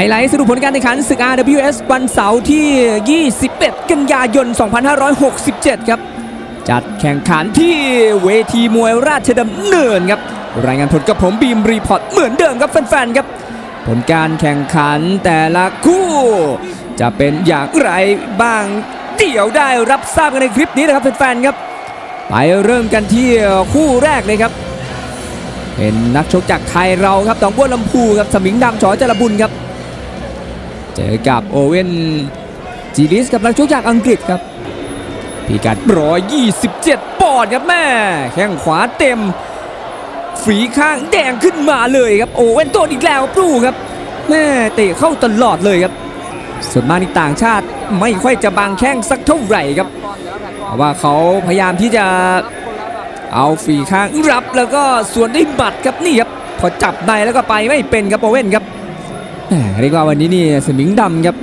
ไฮไลท์สรุปผลการแข่งขันศึก RWS วันเสาร์ที่ 21 กันยายน 2567 ครับ จัดแข่งขันที่เวทีมวยราชดำเนินครับ รายงานผลกับผมบีมรีพอร์ตเหมือนเดิมครับแฟนๆครับ ผลการแข่งขันแต่ละคู่ จะเป็นอย่างไรบ้างเดี๋ยวได้รับทราบกันในคลิปนี้นะครับแฟนๆครับ ไปเริ่มกันที่คู่แรกเลยครับเป็นนักชกจากไทยเราครับตองบัวลำพูครับสมิงดำชอจรบุญครับ เจอกับโอเวนจีลิสกับนักชกจากอังกฤษครับพิกัด127 ปอนด์ครับแม่ แข้งขวาเต็ม ฝีข้างแดงขึ้นมาเลยครับ โอเว่นโดนอีกแล้วปลูครับ แม่เตะเข้าตลอดเลยครับ ส่วนมากนี่ต่างชาติไม่ค่อยจะบางแข้งสักเท่าไหร่ครับเพราะว่าเขาพยายามที่จะเอาฝีข้างรับแล้วก็สวนด้วยหมัดครับนี่ครับพอจับในแล้วก็ไปไม่เป็นครับโอเว่นครับ เรียกว่าวันนี้นี่สมิงดำครับ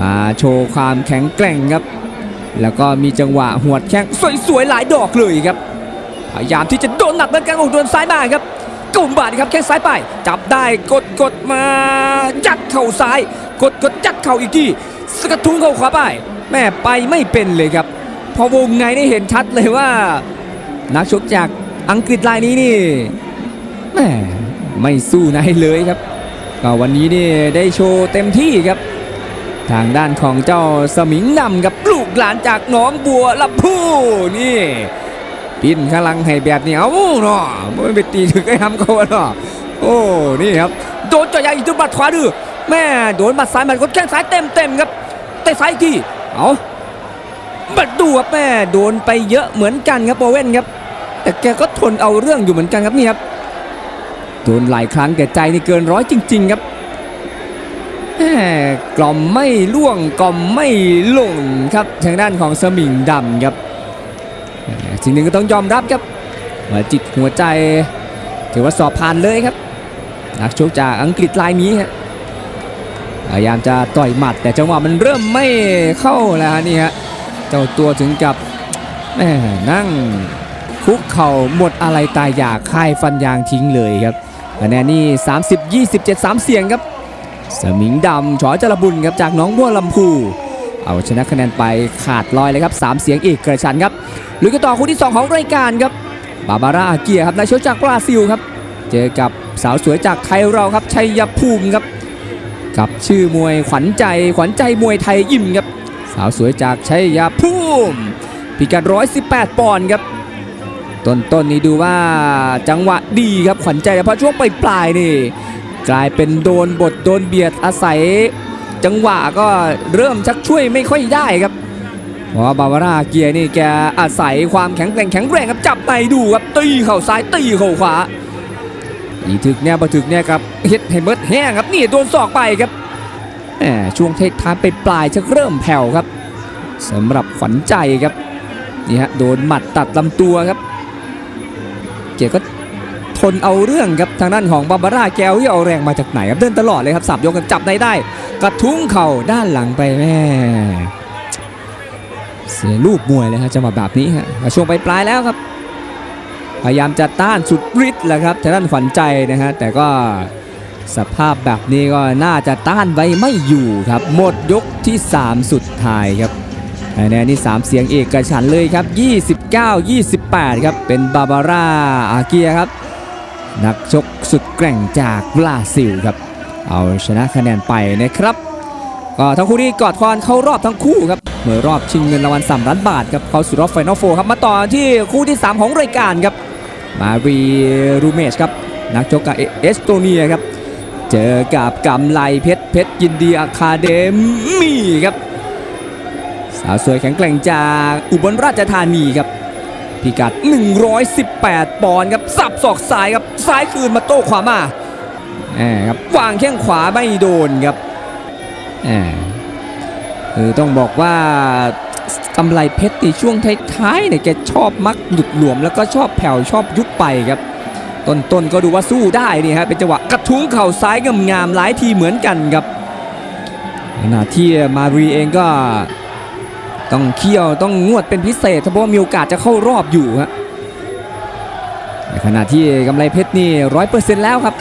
มาโชว์ความแข็งแกร่งครับ แล้วก็มีจังหวะหัวแข้งสวยๆหลายดอกเลยครับ พยายามที่จะโดนหนักเหมือนกันโอ้โดนซ้ายมาครับกุมบาดครับแข้งซ้ายไป จับได้กดกดมายัดเข่าซ้าย กดกดยัดเข่าอีกทีสกัดทุ้งเข่าขวาไปแม่ไปไม่เป็นเลยครับ พอวงในได้เห็นชัดเลยว่า นักชกจากอังกฤษรายนี้นี่แม่ไม่สู้ไหนเลยครับ ก็วันนี้นี่ได้โชว์เต็มที่ครับ ทางด้านของเจ้าสมิงดำกับลูกหลานจากหน้องบัวลำพูนี่ปิ้นขลังให้แบบนี้เอาเนาะไม่ไปตีถึงไอ้ทำเขาเนาะโอ้นี่ครับโดนจ่อยางอีกจุดบัดขวาดื้อแม่โดนบัดซ้ายมันก็แข้งซ้ายเต็มเต็มครับเตะซ้ายอีกทีเอาบัดดูครับแม่โดนไปเยอะเหมือนกันครับโอเว่นครับ แต่แกก็ทนเอาเรื่องอยู่เหมือนกันครับนี่ครับ โดนหลายครั้งแต่ใจนี่เกินร้อยจริง ๆ ครับแหม่กล่อมไม่ล่วงกล่อมไม่ลงครับทางด้านของสมิงดำครับสิ่งหนึ่งก็ต้องยอมรับครับว่าจิตหัวใจ ถือว่าสอบผ่านเลยครับนักชกจากอังกฤษรายนี้ฮะพยายามจะต่อยหมัด แต่จังหวะมันเริ่มไม่เข้าแล้วนี่ฮะเจ้าตัวถึงกับแม่นั่งคุกเข่าหมดอะไรตายอยากค่ายฟันยางทิ้งเลยครับ คะแนนนี่30 27 3 เสียงครับ สมิงดำฉอจรบุญครับจากน้องบัวลำพู เอาชนะคะแนนไปขาดลอยเลยครับ 3 เสียงอีกกระชันครับลุยกันต่อคู่ที่ 2 ของรายการครับ บาบาร่าอาเกียครับนายเชกจากบราซิลครับ เจอกับสาวสวยจากไทยเราครับชัยภูมิครับ กับชื่อมวยขวัญใจขวัญใจมวยไทยยิมครับ สาวสวยจากชัยภูมิพิกัด118 ปอนด์ครับ ต้นๆนนี้ดูว่าจังหวะดีครับขวัญใจแต่พอช่วงปลายๆนี่ กลายเป็นโดนบทโดนเบียดอาศัย จังหวะก็เริ่มชักช่วยไม่ค่อยได้ครับเพราะบาวาร่าเกียร์นี่แกอาศัยความแข็งแกร่งแข็งแรงครับจับในดูครับตีเข่าซ้ายตีเข่าขวาอีถึกเนี่ยมาถึกเนี่ยครับเฮ็ดให้เบิดแห้งครับนี่โดนศอกไปครับแหมช่วงเท้ายไปปลายๆจะเริ่มแผ่วครับสำหรับขวัญใจครับนี่ฮะโดนหมัดตัดลำตัวครับ เกียร์ก็ทนเอาเรื่องครับทางด้านของบาบาร่าแกวที่เอาแรงมาจากไหนครับเดินตลอดเลยครับสับยกกันจับในได้ กระทุ้งเข่าด้านหลังไปแม่เสียรูปมวยเลยฮะจังหวะแบบนี้ฮะช่วงปลายแล้วครับ พยายามจะต้านสุดฤทธิ์แหละครับทางด้านขวัญใจนะฮะแต่ก็สภาพแบบนี้ก็น่าจะต้านไว้ไม่อยู่ครับ หมดยกที่ 3 สุดท้ายครับ คะแนนนี่ 3 เสียงเอกฉันเลยครับ 29-28 ครับ เป็นบาบาร่าอาเกียครับ นักชกสุดแกร่งจากบราซิลครับ เอาชนะคะแนนไปนะครับก็ทั้งคู่นี้กอดคอนเข้ารอบทั้งคู่ครับเมื่อรอบชิงเงินรางวัล3ล้านบาทครับเข้าสู่รอบไฟนอลโฟครับมาต่อที่คู่ที่ 3 ของรายการครับมารีรูเมชครับนักชกกับเอสโตเนียครับ เจอกับกำไลเพชรเพชรยินดีอะคาเดมี่ครับ สาวสวยแข็งแกร่งจากอุบลราชธานีครับพิกัด 118 ปอนด์ครับสับศอกซ้ายครับซ้ายคืนมาโต้ขวามาแหมครับวางแข้งขวาไม่โดนครับแหมคือต้องบอกว่ากำไรเพชรในช่วงท้ายๆเนี่ยแกชอบมักหลุดหลวมแล้วก็ชอบแผ่วชอบยุบไปครับต้นๆก็ดูว่าสู้ได้นี่ครับเป็นจังหวะกระทุ้งเข่าซ้ายงามๆหลายทีเหมือนกันครับขณะที่มารีเองก็ ต้องเคี่ยวต้องงวดเป็นพิเศษเพราะมีโอกาสจะเข้ารอบอยู่ฮะในขณะที่กำไรเพชรนี่ร้อยเปอร์เซ็นต์แล้วครับ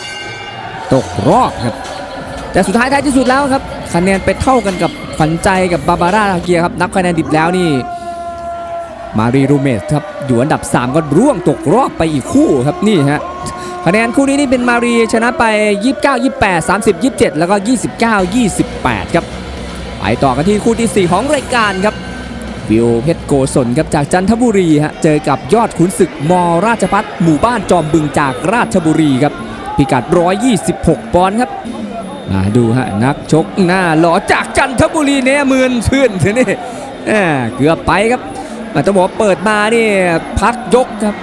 ตกรอบครับ แต่สุดท้ายท้ายที่สุดแล้วครับคะแนนไปเท่ากันกับขวัญใจกับบาบาร่าลาเกียครับนับคะแนนดิบแล้วนี่มารีรูเมสครับอยู่อันดับ 3 ก็ร่วงตกรอบไปอีกคู่ครับนี่ฮะคะแนนคู่นี้นี่เป็นมารีชนะไป 29 28 30 27 แล้วก็ 29 28 ครับไปต่อกันที่คู่ทีสี่4 ของรายการครับ วิวเพชรโกศลครับจากจันทบุรีฮะเจอกับยอดขุนศึกมราชพัฒหมู่บ้านจอมบึงจากราชบุรีครับพิกัด 126 ปอนด์ครับมาดูฮะนักชกหน้าหล่อจากจันทบุรีเนี่ยมื่นชื่นทีนี่แหม่เกือบไปครับแต่ต้องบอกว่าเปิดมานี่พักยกครับ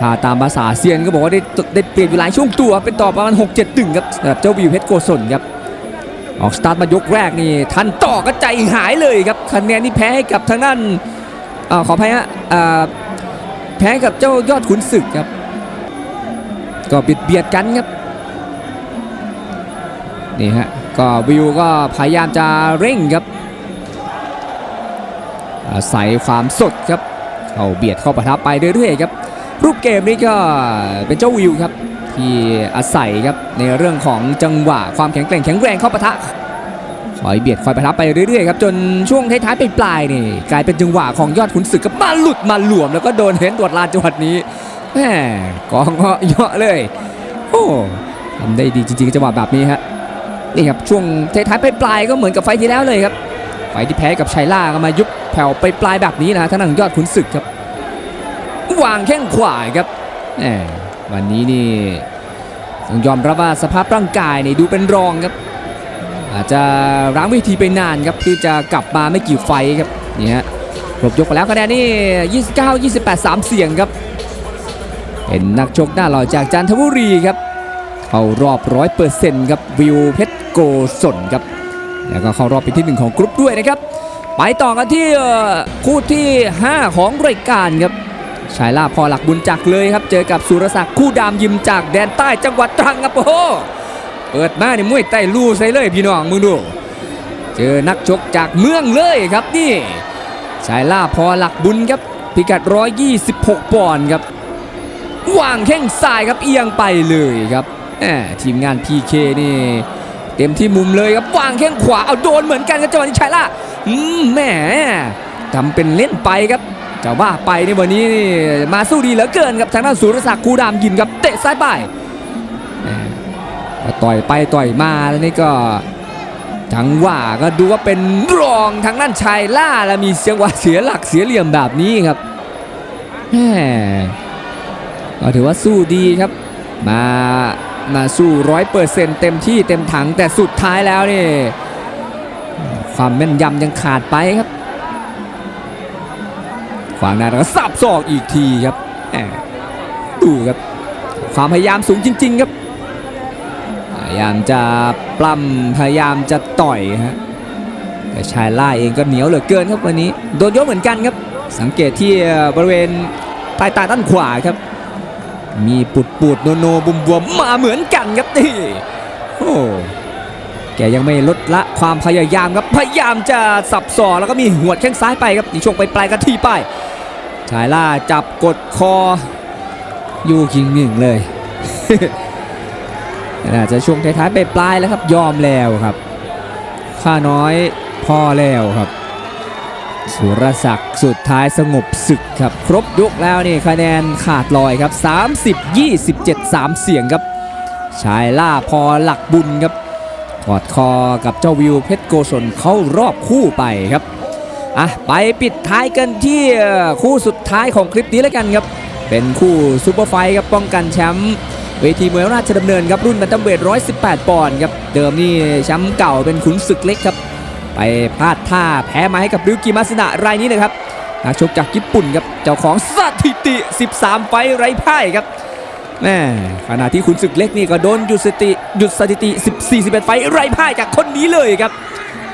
ถ้าตามภาษาเซียนก็บอกว่าได้ได้เปลี่ยนอยู่หลายช่วงตัวเป็นต่อประมาณ6 7ตึงครับสำหรับเจ้าวิวเพชรโกศลครับ ออกสตาร์ทมายกแรกนี่ทันต่อก็ใจหายเลยครับคะแนนที่แพ้ให้กับทางด้านอขออภัยฮะอ่าแพ้กับเจ้ายอดขุนศึกครับ ก็เบียดเบียดกันครับนี่ฮะก็วิวก็พยายามจะเร่งครับอาศัยความสดครับ เข้าเบียดเข้าประทับไปเรื่อยๆครับ รูปเกมนี้ก็เป็นเจ้าวิวครับ ที่อาศัยครับในเรื่องของจังหวะความแข็งแกร่งแข็งแรงเข้าปะทะคอยเบียดคอยประทับไปเรื่อยๆครับจนช่วงท้ายๆไปปลายๆนี่กลายเป็นจังหวะของยอดขุนศึกก็มาหลุดมาหลวม แล้วก็โดนเห็นตรวจลานจังหวัดนี้แหมกองก็เยอะเลย โอ้ทำได้ดีจริงๆจังหวะแบบนี้ฮะนี่ครับช่วงท้ายๆไปปลายๆก็เหมือนกับไฟที่แล้วเลยครับไฟที่แพ้กับชัยล่าก็มายุบแผ่วไปปลายแบบนี้นะท่านังยอดขุนศึกครับวางแข้งขวาครับแหมวันนี้นี่ ต้องยอมรับว่าสภาพร่างกายนี่ดูเป็นรองครับ อาจจะร้างเวิธีไปนานครับที่จะกลับมาไม่กี่ไฟครับนี่ฮะครบยกไปแล้วคะแนนนี่ 29 28 3 เสียงครับ เป็นนักชกหน้าหล่อจากจันทบุรีครับ เข้ารอบร้อยเปอร์เซ็นต์ครับวิวเพชรโกศลครับ แล้วก็เข้ารอบเป็นที่หนึ่งของกรุ๊ปด้วยนะครับ ไปต่อกันที่คู่ที่ 5 ของรายการครับ ชายล่าพอหลักบุญจักเลยครับ เจอกับสุรศักดิ์คู่ดามยิมจากแดนใต้จังหวัดตรังครับโอ้โหเปิดมาเนี่ยมวยไต้ลู่ใส่เลยพี่น้องมึงดู เจอนักชกจากเมืองเลยครับนี่ชายล่าพอหลักบุญครับพิกัด 126 ปอนด์ครับวางแข้งซ้ายครับเอียงไปเลยครับแหมทีมงาน PK นี่ เต็มที่มุมเลยครับวางแข้งขวาเอาโดนเหมือนกันครับจังหวะนี้ชายล่าอืมแหมทำเป็นเล่นไปครับ จะว่าไปในวันนี้นี่มาสู้ดีเหลือเกินครับทางด้านสุรศักดิ์คูดามยินครับเตะซ้ายไปต่อยไปต่อยมาแล้วนี่ก็จังหวะก็ดูว่าเป็นรองทางด้านชายล่าแล้วมีเสียงว่าเสียหลักเสียเหลี่ยมแบบนี้ครับแหมก็ถือว่าสู้ดีครับ มามาสู้ร้อยเปอร์เซ็นต์เต็มที่เต็มถังแต่สุดท้ายแล้วนี่ความแม่นยำยังขาดไปครับ ขวางหน้าแล้วก็สับศอกอีกทีครับดูครับความพยายามสูงจริง ๆ ครับพยายามจะปล้ำพยายามจะต่อยฮะแต่ชายล่าเองก็เหนียวเหลือเกินครับวันนี้โดนยกเหมือนกันครับ สังเกตที่บริเวณใต้ตาด้านขวาครับ มีปุดปูดโนโนบุมบวมมาเหมือนกันครับนี่โอ้ แกยังไม่ลดละความพยายามครับ พยายามจะสับสอแล้วก็มีหัวแข้งซ้ายไปครับในช่วงไปปลายกระทีไปชายล่าจับกดคอยูคิงหนึ่งเลยอาจจะช่วงท้ายๆไปปลายแล้วครับยอมแล้วครับ ข้าน้อยพอแล้วครับ สุรศักดิ์สุดท้ายสงบศึกครับ ครบยกแล้วนี่คะแนนขาดลอยครับ 30 27 3 เสียงครับ ชายล่าพอหลักบุญครับ อดคอกับเจ้าวิวเพชรโกศลเข้ารอบคู่ไปครับอะไปปิดท้ายกันที่คู่สุดท้ายของคลิปนี้แล้วกันครับ เป็นคู่ซูเปอร์ไฟท์ครับป้องกันแชมป์เวทีมวยราชดำเนินครับรุ่นแบนตัมเวท118 ปอนด์ครับเดิมนี่แชมป์เก่าเป็นขุนศึกเล็กครับ ไปพลาดท่าแพ้มาให้กับริวกิมาสนะรายนี้นะครับนักชกจากญี่ปุ่นครับเจ้าของสถิติ 13 ไฟไร้พ่ายครับ แม่ขณะที่ขุนศึกเล็กนี่ก็โดนหยุดสติหยุดสถิติ 14 11 ไฟไร้พ่ายจากคนนี้เลยครับ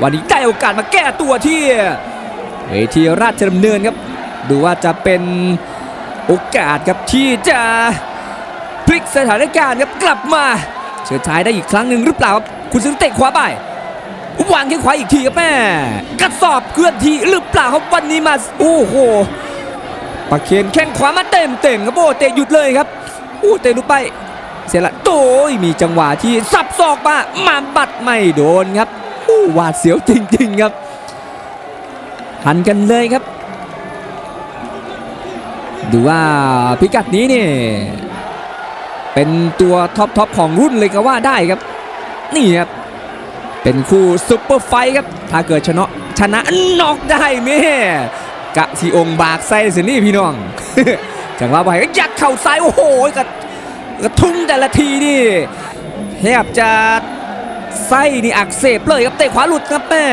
วันนี้ได้โอกาสมาแก้ตัวที่เวทีราชดำเนินครับ ดูว่าจะเป็นโอกาสครับที่จะพลิกสถานการณ์ครับกลับมา เฉิดฉายได้อีกครั้งหนึ่งหรือเปล่าครับคุณซึ่งเตะขวาไปวางแข้งขวาอีกทีครับแม่กระสอบเคลื่อนที่หรือเปล่าครับวันนี้มาโอ้โหปะเคนแข้งขวามาเต็มเต็มครับโอ้เตะหยุดเลยครับ อู้เตะลุกไป เสียละโต้ยมีจังหวะที่สับศอกมามาบัดไม่โดนครับอู้หวาดเสียวจริง ๆ ครับ หันกันเลยครับ ดูว่าพิกัดนี้เนี่ยเป็นตัวท็อปทอปของรุ่นเลยก็ว่าได้ครับ นี่ครับ เป็นคู่ซุปเปอร์ไฟครับ ถ้าเกิดชนะชนะน็อกได้แม่กะทีองบากไส้สินี่พี่น้อง จังหวะไปก็ยัดเข่าซ้ายโอ้โหกระกระทุ้งแต่ละทีนี่แทบจะไส้นี่อักเสบเลยครับเตะขวาหลุดครับแม่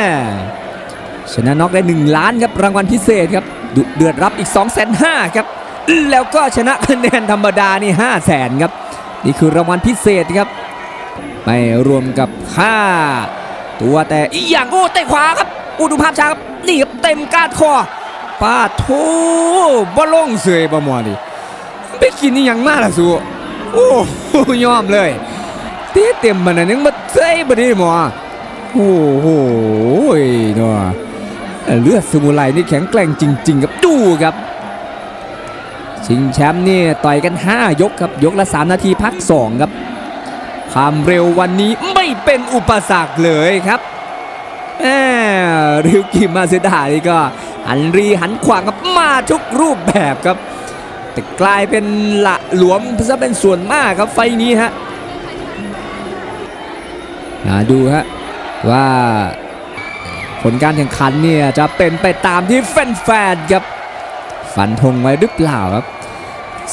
ชนะน็อกได้ 1 ล้านครับรางวัลพิเศษครับดุเดือดรับอีก2 5 0 0 0ครับแล้วก็ชนะคะแนนธรรมดานี่5 0 0 0 0ครับนี่คือรางวัลพิเศษครับไม่รวมกับค่าตัวแต่อีกอย่างโอ้เตะขวาครับอู้ดูภาพช้าครับนี่ครับเต็มก้านคอ ปาโถบ่ลงเสยบ่หมอดิไปกินนี่ยังมาล่ะสูโอ้ยอมเลยเตะเต็มมันนะนึงมาเซยบ่ได้หมอโอ้โหเนาะเลือดสมุไรนี่แข็งแกร่งจริง ๆ ครับดูครับชิงแชมป์นี่ต่อยกัน 5 ยกครับยกละ 3 นาทีพัก 2 ครับ ความเร็ววันนี้ไม่เป็นอุปสรรคเลยครับแหมริวกิมาเซดานี่ก็ หันรีหันขวางครับมาทุกรูปแบบครับ แต่กลายเป็นละหลวมซะเป็นส่วนมากครับไฟนี้ฮะมาดูฮะว่าผลการแข่งขันเนี่ยจะเป็นไปตามที่แฟนๆครับฝันธงไว้หรือเปล่าครับ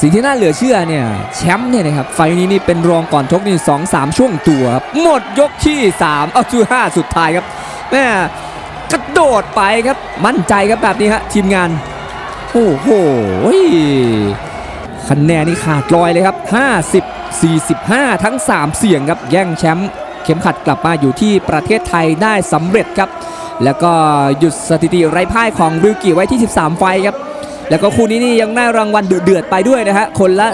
สิ่งที่น่าเหลือเชื่อเนี่ยแชมป์เนี่ยนะครับไฟนี้นี่เป็นรองก่อนชกนี่สองสามช่วงตัวครับหมดยกที่3เอาชูห้าสุดท้ายครับแม่ กระโดดไปครับมั่นใจครับแบบนี้ฮะทีมงาน โอ้โหคะแนนนี่ขาดลอยเลยครับ 50 45 ทั้ง 3 เสียงครับแย่งแชมป์เข็มขัดกลับมาอยู่ที่ประเทศไทยได้สำเร็จครับ แล้วก็หยุดสถิติไร้พ่ายของบิลกิไว้ที่ 13 ไฟครับ แล้วก็คู่นี้นี่ยังได้รางวัลเดือดๆไปด้วยนะฮะคนละ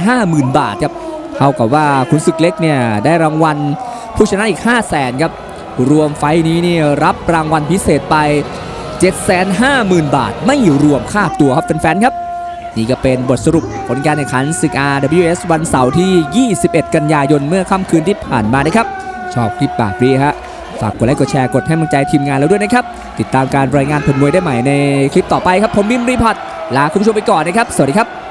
250,000 บาทครับเท่ากับว่าคุณศึกเล็กเนี่ยได้รางวัลผู้ชนะอีก 5 0 0 0 0 0ครับ รวมไฟนี้นี่รับรางวัลพิเศษไป 750,000 บาท ไม่รวมค่าตัวครับแฟนๆครับนี่ก็เป็นบทสรุปผลการแข่งขันศึก RWS วันเสาร์ที่ 21 กันยายนเมื่อค่ำคืนที่ผ่านมานะครับ ชอบคลิปปากรีฮะ ฝากกดไลค์กดแชร์กดให้กำลังใจทีมงานเราด้วยนะครับ ติดตามการรายงานผลมวยได้ใหม่ในคลิปต่อไปครับ ผมบิมรีพัฒน์ลาคุณผู้ชมไปก่อนนะครับ สวัสดีครับ